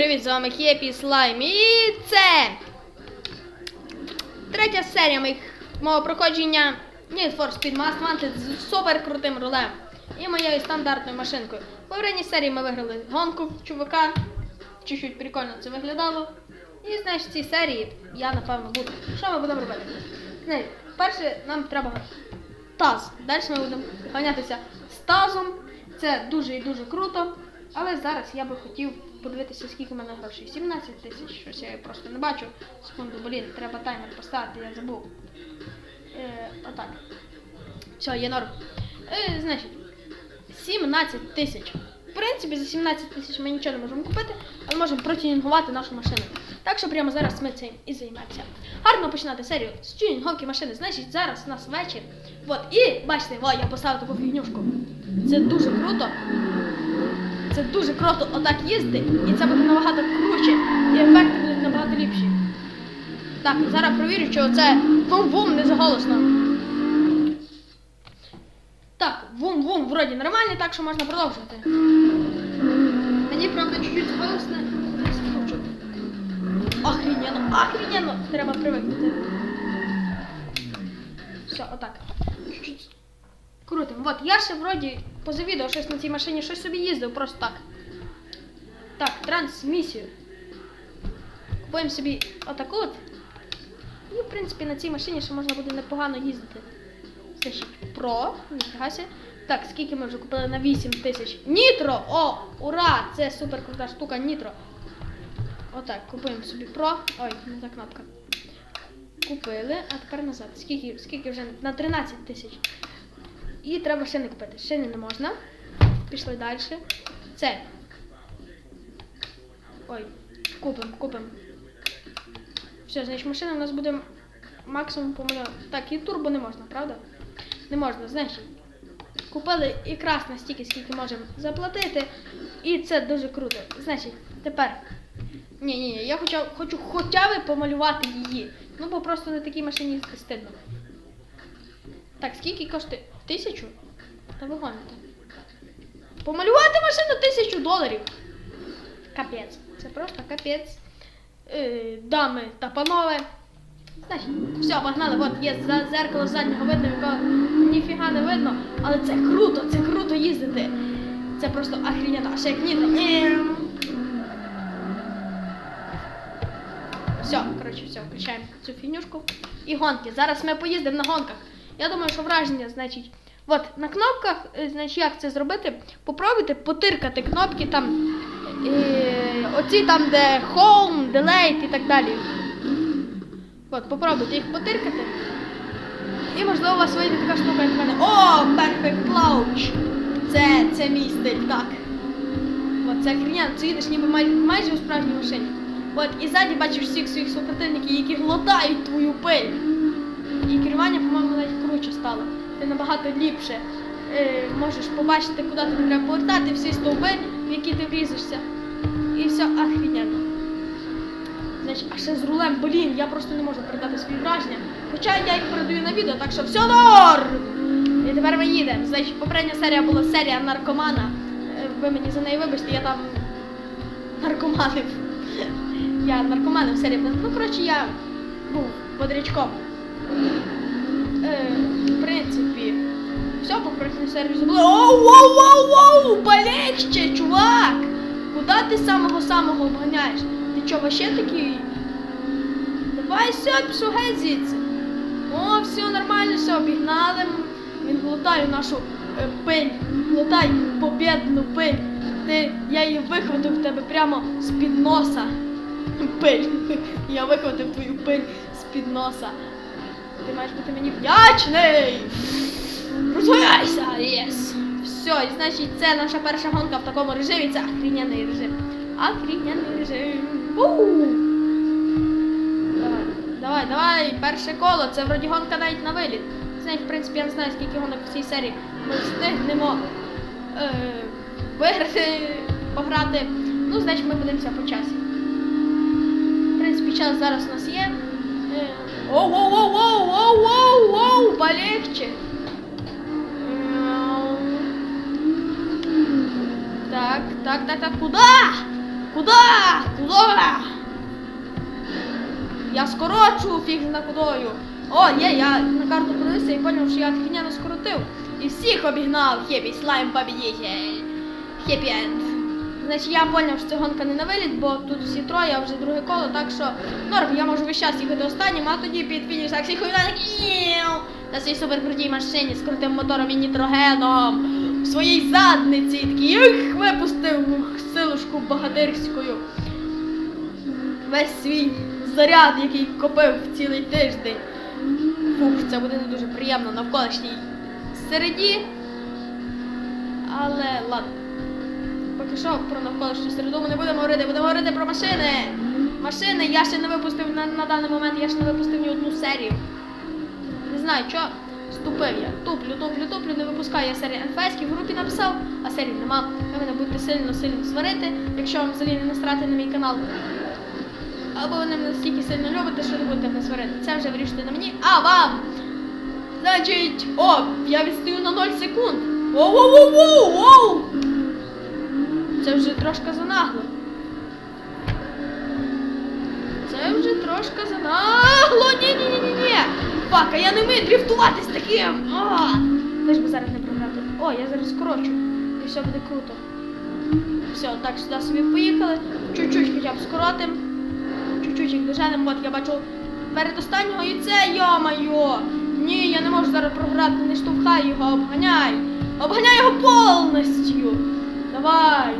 привіт! З вами Хепі Слайм. І це третя серія моїх, мого проходження Need for Speed Most Wanted з супер крутим рулем і моєю стандартною машинкою. В попередній серії ми виграли гонку чувака. Чуть-чуть прикольно це виглядало. І знаєш, в цій серії я напевно буду. Що ми будемо робити? Знаєш, перше нам треба таз. Далі ми будемо ганятися з тазом. Це дуже і дуже круто. Але зараз я би хотів подивитися, скільки в мене грошей. 17 тисяч, щось я просто не бачу. Секунду, блін, треба таймер поставити, я забув. Е, отак. Все, є норм. Е, значить, 17 тисяч. В принципі, за 17 тисяч ми нічого не можемо купити, але можемо протюнінгувати нашу машину. Так що прямо зараз ми цим і займемося. Гарно починати серію з тюнінговки машини. Значить, зараз у нас вечір. От, і бачите, о, я поставив таку фігнюшку. Це дуже круто. Це дуже круто отак їздити, і це буде набагато круче, і ефекти будуть набагато ліпші. Так, зараз провірю, чи оце вум-вум не заголосно. Так, вум-вум вроді нормальний, так що можна продовжувати. Мені, правда, чуть-чуть заголосне. Скручу. Охрененно, охрененно! Треба привикнути. Все, отак. Чуть-чуть Круто. Вот, я ще вроді поза відео щось на цій машині щось собі їздив, просто так. Так, трансмісію. Купуємо собі отаку от. І, в принципі, на цій машині ще можна буде непогано їздити. Значить, Pro, ніфіга сі. Так, скільки ми вже купили на 8 тисяч. Нітро! О, ура! Це супер крута штука, Нітро. Отак, купуємо собі Pro. Ой, не та кнопка. Купили, а тепер назад. Скільки, скільки вже? На 13 тисяч. І треба шини купити. Шини не можна. Пішли далі. Це. Ой, купимо, купимо. Все, значить машина у нас буде максимум помальована. Так, і турбо не можна, правда? Не можна, значить. Купили якраз настільки, скільки можемо заплатити. І це дуже круто. Значить, тепер. Ні, ні, ні, я хочу, хочу хоча б помалювати її. Ну, бо просто на такій машині стидно. Так, скільки коштує? Тисячу? Та ви гоните. Помалювати машину тисячу доларів. Капець. Це просто капець. Е, дами та панове. Значить, все, погнали. От є зеркало заднього видно, якого ніфіга не видно. Але це круто, це круто їздити. Це просто охрененно. А ще як нітро. Все, коротше, все, включаємо цю фігнюшку. І гонки. Зараз ми поїздимо на гонках. Я думаю, що враження, значить, от на кнопках, е, значить, як це зробити, попробуйте потиркати кнопки там, е, оці там, де Home, Delete і так далі. От, попробуйте їх потиркати. І можливо у вас вийде така штука, як в мене. О, Perfect Launch! Це, це мій стиль, так. От, це хрінян, це їдеш ніби май, майже у справжній машині. От, і ззаді бачиш всіх своїх супротивників, які глотають твою пиль. І керування, по-моєму, навіть круче стало. Ти набагато ліпше е, можеш побачити, куди тобі треба повертати, всі стовби, в які ти врізишся. І все охрененно. Значить, а ще з рулем, блін, я просто не можу передати свої враження. Хоча я їх передаю на відео, так що все норм! І тепер ми їдемо. Значить, попередня серія була серія наркомана. Е, Ви мені за неї вибачте, я там наркоманив. Я наркоманив серії. Ну, коротше, я був бодрячком. Е, в принципі, все по прошлій серії забули. Оу, оу, оу, оу, полегче, чувак! Куда ти самого-самого обганяєш? Ти чого, вообще такий? Давай все, пішов геть звідси. О, все нормально, все, обігнали. Він глотає нашу е, пиль. Глотай побєдну пиль. Ти, я її вихватив в тебе прямо з-під носа. Пиль. Я вихватив твою пиль з-під носа. Ти маєш бути мені вдячний. Розвивайся, єс. Все, і значить, це наша перша гонка в такому режимі. Це охріненний режим. Охріненний режим. У! Давай, давай, давай, перше коло. Це вроді гонка навіть на виліт. Знаєш, в принципі, я не знаю, скільки гонок в цій серії ми встигнемо е, виграти, пограти. Ну, значить, ми будемося по часі. В принципі, час зараз у нас є. Е, Оу, оу, оу, оу, оу, оу, оу, полегче. Так, так, так, так, куда? Куда? Куда? Я скорочу фіг зна кудою. О, є, я на карту подивився і зрозумів, що я хріняно скоротив. І всіх обігнав. Хеппі слайм победитель. Хеппі енд. Значить, я зрозумів, що це гонка не на виліт, бо тут всі троє, а вже друге коло, так що норм, я можу весь час їхати останнім, а тоді під фініш так всіх на своїй суперкрутій машині з крутим мотором і нітрогеном в своїй задниці. І такий ех, випустив силушку богатирською. Весь свій заряд, який копив цілий тиждень. Фух, це буде не дуже приємно навколишній середі. Але ладно. Що про навколишню середу ми не будемо говорити, будемо говорити про машини. Машини я ще не випустив на, на даний момент, я ще не випустив ні одну серію. Не знаю, що ступив я. Туплю, туплю, туплю, не випускаю я серії НФС, в групі написав, а серії нема. Ви мене будете сильно сильно сварити, якщо вам взагалі не настрати на мій канал. Або ви мене настільки сильно любите, що не будете мене сварити. Це вже вирішуйте на мені. А вам! Значить, о, я відстаю на 0 секунд. Воу-воу-воу-воу! Це вже трошки занагло. Це вже трошки занагло. Ні-ні-ні-ні-ні. Фак, а я не вмію дрифтувати з таким. Лиш би зараз не програти. О, я зараз скорочу. І все буде круто. Все, так, сюди собі поїхали. Чуть-чуть хоча б скоротим. Чуть-чуть їх доженем. От я бачу перед останнього і це, йо-майо. Ні, я не можу зараз програти, не штовхай його, обганяй. Обганяй його повністю. Давай.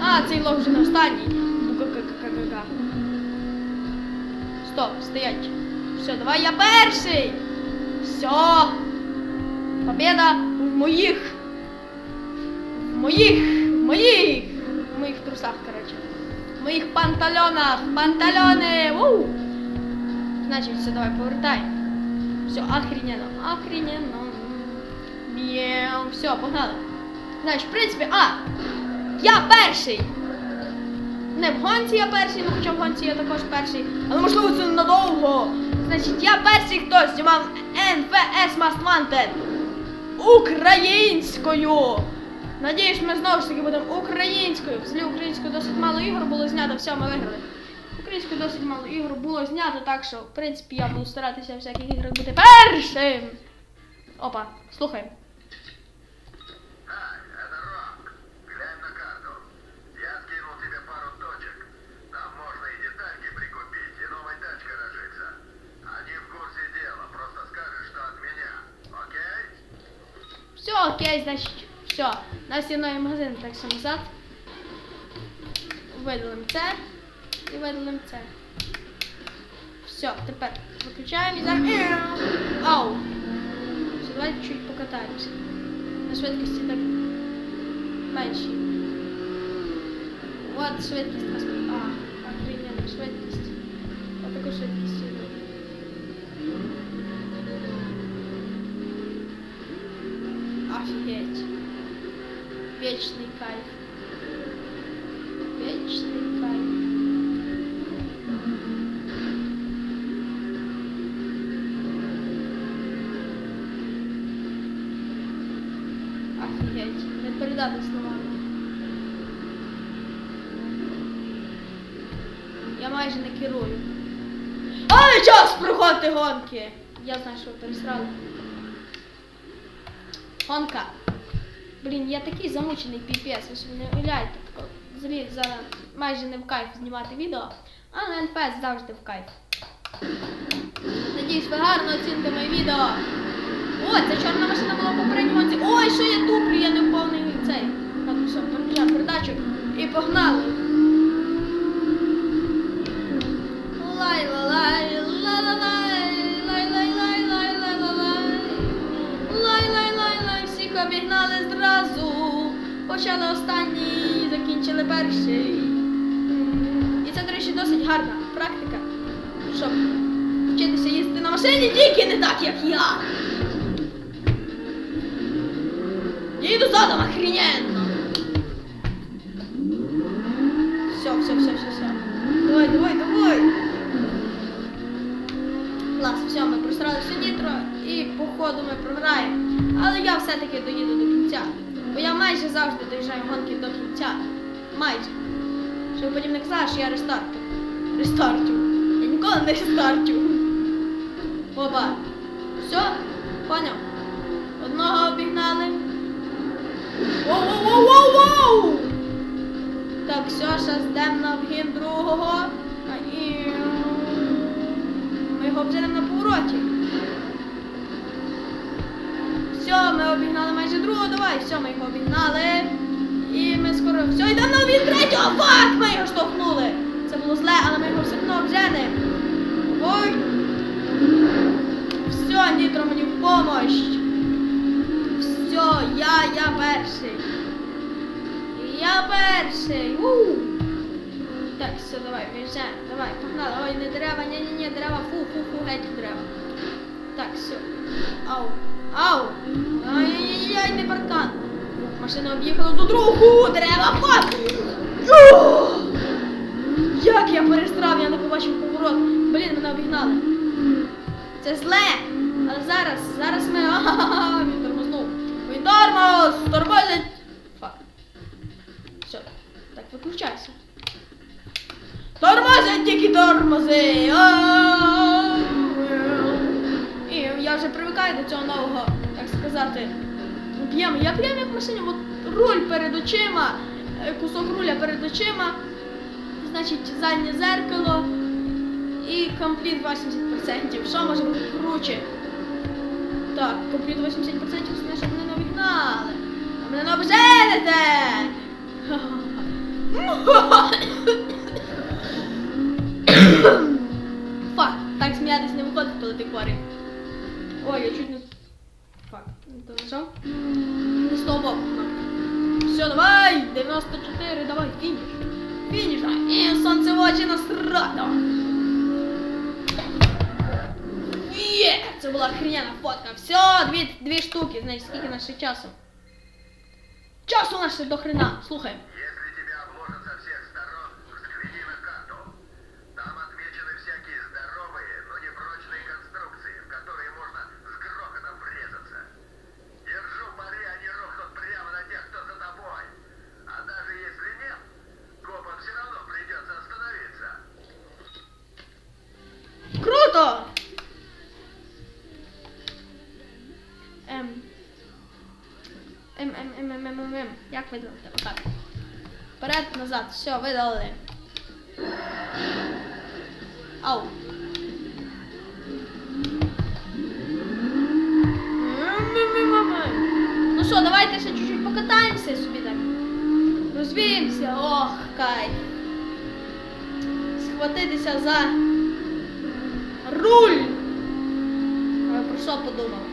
А, цей лох вже не останній. Ка-ка-ка-ка-ка. Стоп, стоять. Все, давай я перший. Все. Победа в моїх. В моїх. В моїх. В моїх трусах, короче. В моїх панталонах. Панталони. Уу. Значить, все, давай, повертай. Все, охрененно. Охрененно. Бєм. Все, погнали. Значить, в принципі, а! Я перший! Не в гонці я перший, ну хоча в гонці я також перший. Але можливо це ненадовго. Значить, я перший, хто знімав NFS Must Wanted українською. Надіюсь, ми знову ж таки будемо українською. Взагалі українською досить мало ігор було знято, все, ми виграли. Українською досить мало ігор було знято, так що, в принципі, я буду старатися в всяких іграх бути першим. Опа, слухай. Окей, значить, все. У нас є новий магазин, так що назад. Видалимо це і видалимо це. Все, тепер виключаємо і зараз. Ау! Все, давайте чуть покатаємося. На швидкості так менші. От швидкість нас. А, охрененна швидкість. От таку швидкість. Офигеть. Вечный кайф. Вечный кайф. Офігеть. Не передати словами. Я майже не керую. Але час проходити гонки! Я знаю, що ви пересрали. Гонка. Блін, я такий замучений піпець, ви собі не уявляєте. Взагалі зараз майже не в кайф знімати відео, але НПС завжди в кайф. Надіюсь, ви гарно оціните моє відео. О, це чорна машина була в попередній гонці. Ой, що я туплю, я не в цей. Так, все, передачу і погнали. Почали останній, закінчили перший. І це, до речі, досить гарна практика, щоб вчитися їздити на машині тільки не так, як я. Я їду задом охрененно. Все, все, все, все, все. Давай, давай, давай. Клас, все, ми просрали все нітро і походу ми програємо. Але я все-таки доїду до кінця. Бо я майже завжди доїжджаю гонки до кінця. Майже. Щоб потім не казали, що я рестартю. Рестартю. Я ніколи не рестартю. Опа. Все, поняв. Одного обігнали. Воу-воу-воу-воу-воу! Так, все, зараз йдемо на обгін другого. І... Ми його обженемо на повороті. Все, ми обігнали майже другого, давай, все, ми його обігнали. І ми скоро. Все, йдемо на обгін третього! Фак! Ми його штовхнули! Це було зле, але ми його все одно обженемо. Ой! Все, Нітро мені в помощь. Все, я, я перший. Я перший. У. Так, все, давай, виїжджаємо. Давай, погнали. Ой, не дерева, ні, ні, ні, дерева, фу, фу, фу, геть дерева. Так, все. Ау. Ау. Ай-яй-яй, не паркан. Машина об'їхала до другого дерева. Фак! Як я перестрав, я не побачив поворот. Блін, мене обігнали. Це зле. Але зараз, зараз ми. Він тормознув. Він тормоз! Тормозить! Фак. Все. Так, виключайся. Тормозить тільки тормози! І я вже привикаю до цього нового, так сказати, п'ємо. Я прямо як машині, от руль перед очима, е, кусок руля перед очима, значить заднє зеркало і компліт 80%. Що може бути круче? Так, компліт 80% це щоб мене не обігнали. А мене не обженете! Фак, так сміятись не виходить, коли ти хворий. Ой, я чуть не. Фак, не то боку. Все, давай! 94, давай, фініш. Фініш, а І сонце в очі насрато. Є! Це була хріняна фотка. Все, дві, дві штуки, значить, скільки наше часу. Часу наше до хрена. Слухаємо. Як видалити? Отак. Вперед, назад. Все, видалили. Ау. Ну що, давайте ще чуть-чуть покатаємося собі так. Розвіємося. Ох, кайф. Схватитися за руль. А про що подумав?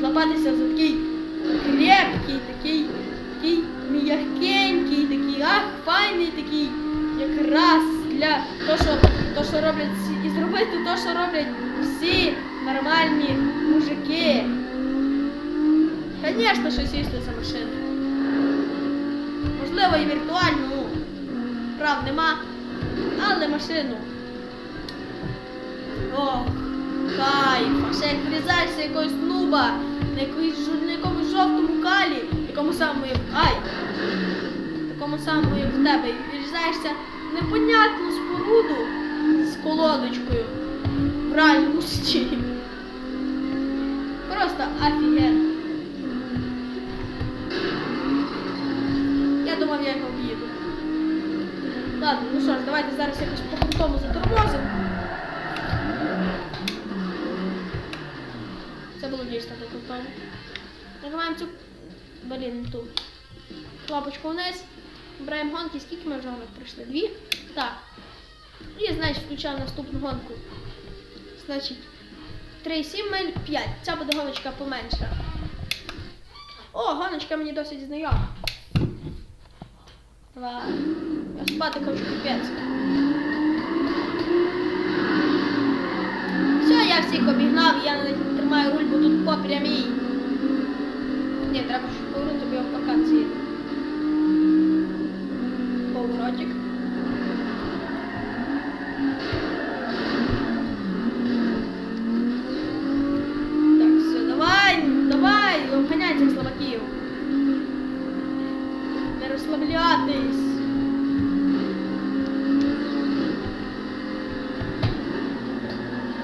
Злапатися за такий крепкий, такий, такий м'якенький, такий, ах, файний такий, якраз для того, що, то, що роблять всі- і зробити то, що роблять всі нормальні мужики. Звісно, що сісти за машину. Можливо, і віртуальну, ну, прав нема, але машину. Ох, кайф. А ще як врізаєшся якогось нуба на якоїсь жу- на якомусь жовтому калі, якому самому як ай, такому самому як в тебе, і врізаєшся в непонятну споруду з колодочкою в реальному житті. Просто офігенно. Я думав, я його в'їду. Ладно, ну що ж, давайте зараз якось по-крутому затормозимо. Це було дійсно по крутому. Нажимаємо цю блін, ту кнопочку вниз. Вибираємо гонки. Скільки ми вже гонок пройшли? Дві? Так. І, значить, включаємо наступну гонку. Значить, 3,7 миль, 5. Ця буде гоночка поменша. О, гоночка мені досить знайома. Давай. Я спати хочу капець. Все, я всіх обігнав, я не тримаю руль, бо тут по прямій. Ні, треба щоб повернути його в вакансії. Поворотик. Так, все, давай, давай, обганяйте слабаків. Не розслаблятись.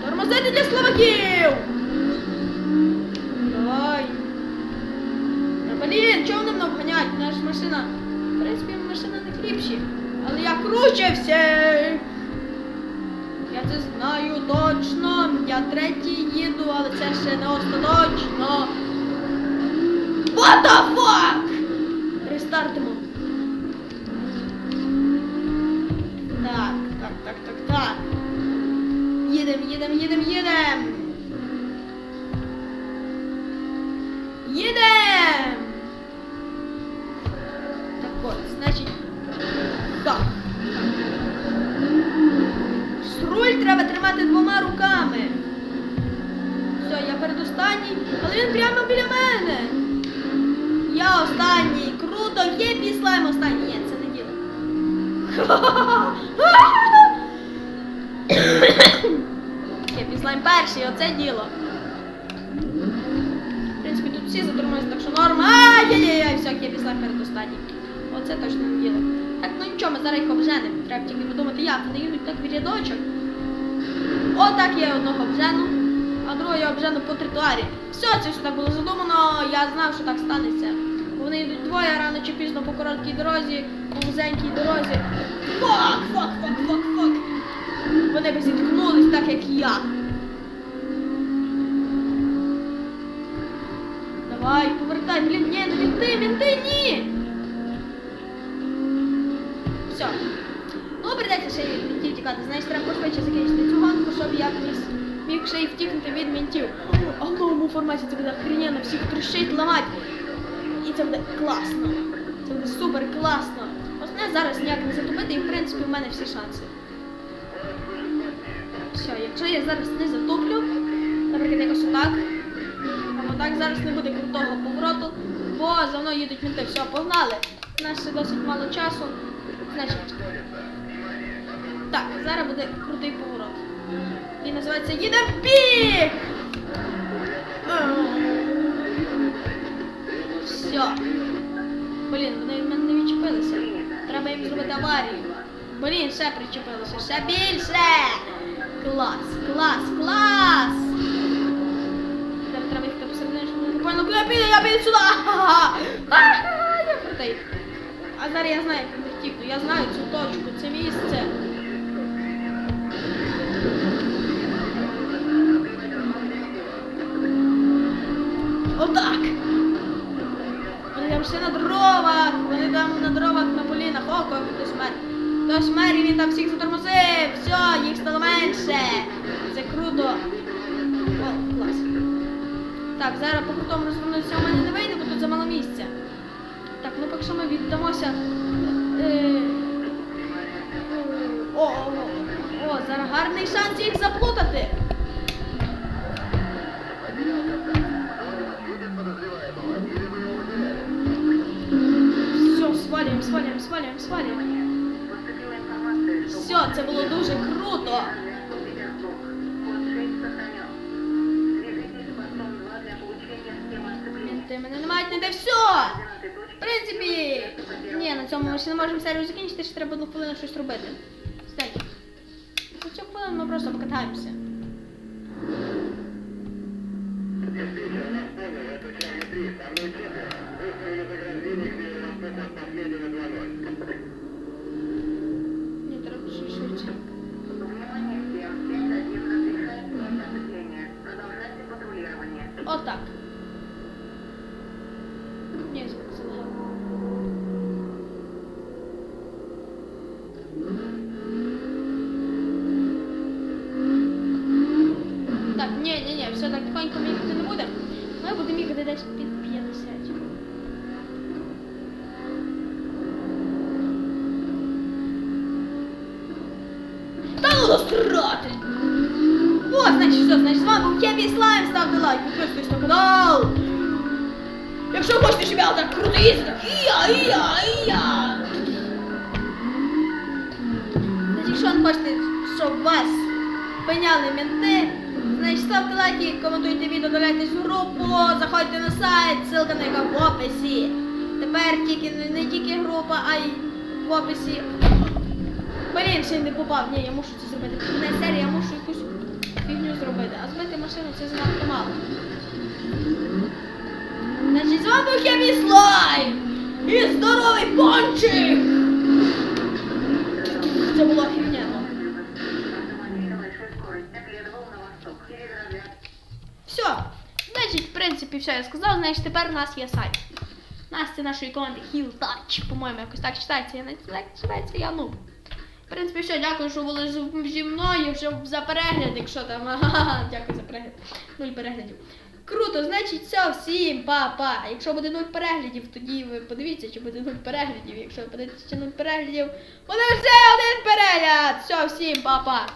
Тормозити для словаків! Машина. В принципі, машина не хлібші. Але я круче всіх. Я це знаю точно. Я третій їду, але це ще не остаточно. What the fuck? Рестартимо. Так, так, так, так, так. Їдем, їдем, їдем, їдем. Їдем! Треба тільки подумати, як вони їдуть так в рядочок. Отак я одного обжену, а другого я обжену по тротуарі. Все, це так було задумано, я знав, що так станеться. Вони йдуть двоє рано чи пізно по короткій дорозі, по вузенькій дорозі. Фак, фак, фак, фак, фак. Вони би зіткнулись так, як я. Давай, повертай, блін, ні, не мінти, мінти, ні. Все. Ну, прийдеться ще й від мінтів тікати. Знаєш, треба пошвидше закінчити цю гонку, щоб я міг, ще й втікнути від мінтів. А в новому форматі це буде охрененно, всіх трощить, ламати. І це буде класно. Це буде супер класно. Основне зараз ніяк не затопити, і в принципі в мене всі шанси. Все, якщо я зараз не затоплю, наприклад, якось отак, або так, зараз не буде крутого повороту, бо за мною їдуть мінти. Все, погнали. У нас ще досить мало часу. Значить, так, зараз буде крутий поворот. І називається їде пік! Все. Блін, вони від мене не відчепилися. Треба їм зробити аварію. Блін, ще причепилося, ще більше! Клас, клас, клас! Тепер треба їх посередині, щоб вони поняли, я піду, я піду сюди! Я крутий. А зараз я знаю, як втікну. Я знаю цю точку, це місце. Отак. Вони там ще на дровах, вони там на дровах на полінах. О, кого хтось мер. Хтось мер і він там всіх затормозив. Все, їх стало менше. Це круто. О, клас. Так, зараз по крутому розвернутися у мене не вийде, бо тут замало місця. Так, ну поки що ми віддамося. Е, е, О, о, о, о, зараз гарний шанс їх заплутати. Свалюємо, свалюємо, Все, це було дуже круто. Петербург. Код 6 сохранен. Свяжитесь с постом 2 для получения схемы отцепления. Мінти мене не мають ніде все. В принципі, ні, на цьому ми ще не можемо серію закінчити, ще треба одну хвилину щось робити. Кстати, за цю хвилину ми просто покатаємося. Диспетчер, нас Ну! О, значить, все, значить, з вами був Кеві Слайм, ставте лайк, підписуйтесь на канал. Якщо хочете, щоб я так так ія, ія, ія. Значить, якщо ви хочете, щоб вас пиняли менти, значить ставте лайки, коментуйте відео, доляйтесь в групу, заходьте на сайт, ссылка на яка в описі. Тепер тільки не тільки група, а й в описі. Блін, ще не попав. Ні, я мушу це зробити. Не серія, я мушу якусь фігню зробити. А збити машину це занадто мало. Значить, з вами був Хемі Слайм! І здоровий пончик! Це було через разряд. Все. Значить, в принципі, все я сказав. Значить, тепер у нас є сайт. Настя нашої команди Heal Touch, по-моєму, якось так читається. Я не читається, я нуб. В принципі, все, дякую, що були зі мною вже за перегляд, якщо там. Ага, дякую за перегляд. Нуль переглядів. Круто, значить, все, всім па-па. Якщо буде нуль переглядів, тоді ви подивіться, чи буде нуль переглядів. Якщо ви подивитеся нуль переглядів, буде вже один перегляд. Все, всім па-па.